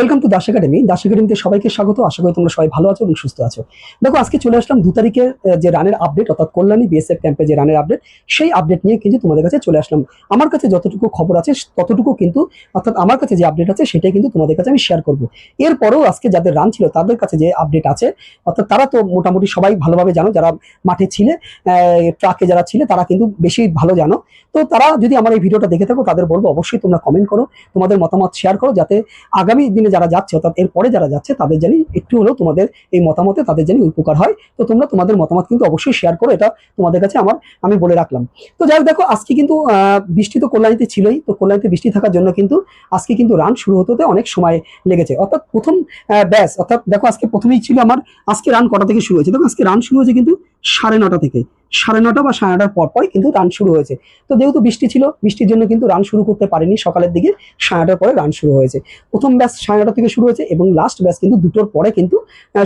Welcome to Das academy Das একাডেমিতে সবাইকে স্বাগত। আশা করি তোমরা সবাই ভালো আছো এবং সুস্থ আছো। দেখো আজকে চলে আসলাম দু তারিখের আহ, যে রানের আপডেট অর্থাৎ কল্যাণী বিএসএফ ক্যাম্পে যে রানের আপডেট সেই আপডেট নিয়ে কিন্তু তোমাদের কাছে চলে আসলাম। আমার কাছে যতটুকু খবর আছে ততটুকু কিন্তু অর্থাৎ আমার কাছে যে আপডেট আছে সেটাই কিন্তু তোমাদের কাছে আমি শেয়ার করব। এরপরেও আজকে যাদের রান ছিল তাদের কাছে যে আপডেট আছে অর্থাৎ তারা তো মোটামুটি সবাই ভালোভাবে জানো যারা মাঠে ছিলে ট্রাকে যারা ছিলে তারা কিন্তু বেশি ভালো জানো। তো তারা যদি আমার এই ভিডিওটা দেখে থাকো তাদের বলব অবশ্যই তোমরা কমেন্ট করো তোমাদের মতামত শেয়ার করো যাতে আগামী দিনে যারা যাচ্ছে অর্থাৎ এরপরে যারা যাচ্ছে, তাদের জানি একটু হলেও তোমাদের এই মতামতে তাদের জানি উপকার হয়। তো তোমরা তোমাদের মতামত কিন্তু অবশ্যই শেয়ার করো, এটা তোমাদের কাছে আমার, আমি বলে রাখলাম। তো যাই দেখো, আজকে কিন্তু বৃষ্টি তো কল্যাণীতে ছিলই, তো কল্যাণীতে বৃষ্টি থাকার জন্য কিন্তু আজকে কিন্তু রান শুরু হতে হতে অনেক সময় লেগেছে। অর্থাৎ প্রথম ব্যাস, অর্থাৎ দেখো, আজকে প্রথমেই ছিল আমার, আজকে রান কটা থেকে শুরু হয়েছে? দেখো, আজকে রান শুরু হয়েছে কিন্তু সাড়ে নটা থেকে। সাড়ে নটা বা সাড়ে নটার পর পরই কিন্তু রান শুরু হয়েছে। তো যেহেতু বৃষ্টি ছিল, বৃষ্টির জন্য কিন্তু রান শুরু করতে পারিনি। সকালের দিকে সাড়ে নটার পরে রান শুরু হয়েছে। প্রথম ব্যাচ সাড়ে নটা থেকে শুরু হয়েছে এবং লাস্ট ব্যাচ কিন্তু দুটোর পরে কিন্তু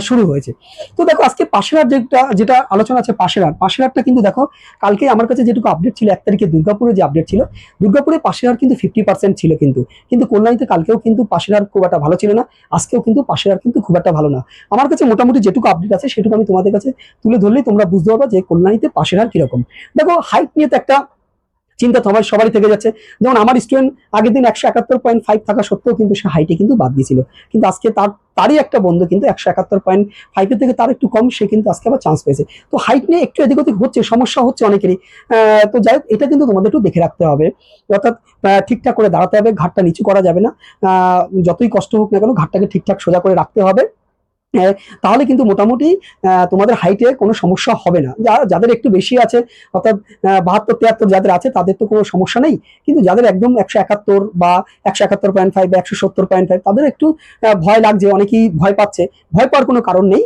শুরু হয়েছে। তো দেখো, আজকে পাশের হাট যেটা যেটা আলোচনা আছে পাশের হাট পাশের হাটটা কিন্তু দেখো, কালকে আমার কাছে যেটুকু আপডেট ছিল, এক তারিখে দুর্গাপুরে যে আপডেট ছিল, দুর্গাপুরে পাশের হাট কিন্তু ফিফটি পার্সেন্ট ছিল কিন্তু। কিন্তু কল্যাণীতে কালকেও কিন্তু পাশের হাট খুব একটা ভালো ছিল না, আজকেও কিন্তু পাশের হাট কিন্তু খুব একটা ভালো না। আমার কাছে মোটামুটি যেটুকু আপডেট আছে, সেটুকু আমি তোমাদের কাছে তুলে ধরলেই তোমরা বুঝতে পারবে যে কল্যাণীতে পাশের হাট কীরকম। দেখো হাইট নিয়ে তো একটা চিন্তা তোমার সবারই থেকে যাচ্ছে। যেমন আমার স্টুডেন্ট আগের দিন একশো একাত্তর পয়েন্ট ফাইভ থাকা সত্ত্বেও কিন্তু সে হাইটে কিন্তু বাদ দিয়েছিল। কিন্তু আজকে তার, তারই একটা বন্ধু কিন্তু একশো একাত্তর পয়েন্ট ফাইভের থেকে তার একটু কম, সে কিন্তু আজকে আবার চান্স পেয়েছে। তো হাইট নিয়ে একটু এদিক ওদিক হচ্ছে, সমস্যা হচ্ছে অনেকেরই। তো যাই এটা কিন্তু তোমাদের একটু দেখে রাখতে হবে। অর্থাৎ ঠিকঠাক করে দাঁড়াতে হবে, ঘাটটা নিচু করা যাবে না। যতই কষ্ট হোক না কেন, ঘাটটাকে ঠিকঠাক সোজা করে রাখতে হবে। তাহলে কিন্তু মোটামুটি তোমাদের হাইটে কোনো সমস্যা হবে না। যাদের একটু বেশি আছে, অর্থাৎ বাহাত্তর, তিয়াত্তর যাদের আছে, তাদের তো কোনো সমস্যা নেই। কিন্তু যাদের একদম একশো একাত্তর বা একশো একাত্তর পয়েন্ট ফাইভ বা একশো সত্তর পয়েন্ট ফাইভ তাদের একটু ভয় লাগছে, অনেকেই ভয় পাচ্ছে। ভয় পাওয়ার কোনো কারণ নেই।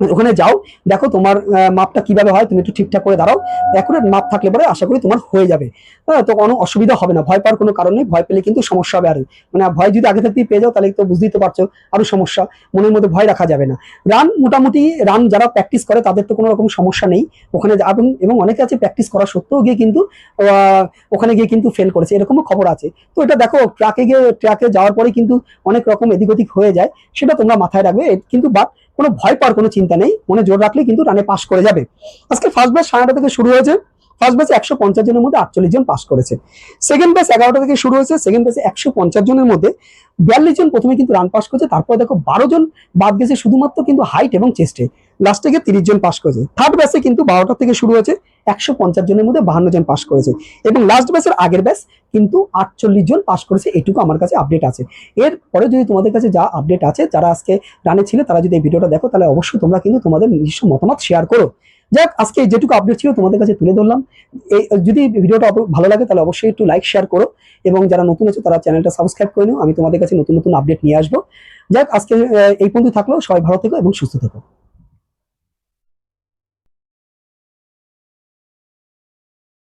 ওখানে যাও, দেখো তোমার মাপটা কীভাবে হয়, তুমি একটু ঠিকঠাক করে দাঁড়াও। অ্যাকুরেট মাপ থাকলে পরে আশা করি তোমার হয়ে যাবে। হ্যাঁ তো কোনো অসুবিধা হবে না, ভয় পাওয়ার কোনো কারণ নেই, ভয় পেলে কিন্তু সমস্যা হবে আরও। মানে ভয় যদি আগে থাকতেই পেয়ে যাও, তাহলে তো বুঝতেই তো পারছ আরও সমস্যা। মনের মধ্যে ভয় রাখা যাবে না। রান মোটামুটি রান যারা প্র্যাকটিস করে, তাদের তো কোনো রকম সমস্যা নেই। ওখানে এবং এবং অনেকে আছে প্র্যাকটিস করা সত্ত্বেও গিয়ে কিন্তু ওখানে গিয়ে কিন্তু ফেল করেছে। এরকমও খবর আছে। তো এটা দেখো ট্রাকে গিয়ে ট্রাকে যাওয়ার পরে কিন্তু অনেক রকম এদিক ওদিক হয়ে যায়। সেটা তোমরা মাথায় রাখবে। কিন্তু বা কোনো ভয় পাওয়ার কোনো চিন্তা নেই। মনে জোর রাখলে কিন্তু রানে পাশ করে যাবে। আজকে ফার্স্ট ব্যাচ সাড়ে থেকে শুরু হয়েছে। ফার্স্ট ব্যাচে একশো পঞ্চাশ জনের মধ্যে আটচল্লিশ জন পাস করেছে। সেকেন্ড ব্যাচ এগারোটা থেকে শুরু হয়েছে সেকেন্ড ব্যাচে একশো পঞ্চাশ জনের মধ্যে বিয়াল্লিশ জন প্রথমে কিন্তু রান পাস করেছে, তারপর দেখো বারো জন বাদ গেছে শুধুমাত্র কিন্তু হাইট এবং চেস্টে লাস্টে গিয়ে তিরিশ জন পাস করেছে। থার্ড ব্যাচে কিন্তু বারোটা থেকে শুরু হয়েছে, একশো পঞ্চাশ জনের মধ্যে বাহান্ন জন পাস করেছে। এবং লাস্ট ব্যাচের আগের ব্যাচ কিন্তু আটচল্লিশ জন পাস করেছে, এটুকু আমার কাছে আপডেট আছে। এরপরে যদি তোমাদের কাছে যা আপডেট আছে, যারা আজকে রানে ছিল, তারা যদি এই ভিডিওটা দেখো, তাহলে অবশ্যই তোমরা কিন্তু তোমাদের নিজস্ব মতামত শেয়ার করো। যাক, আজকে যেটুকু আপডেট ছিল তোমাদের কাছে তুলে ধরলাম। এই, যদি ভিডিওটা ভালো লাগে, তাহলে অবশ্যই একটু লাইক শেয়ার করো। এবং যারা নতুন আছে, তারা চ্যানেলটা সাবস্ক্রাইব করে নিও। আমি তোমাদের কাছে নতুন নতুন আপডেট নিয়ে আসব। যাক, আজকে এই পর্যন্ত থাকল। সবাই ভালো থেকো এবং সুস্থ থেকো।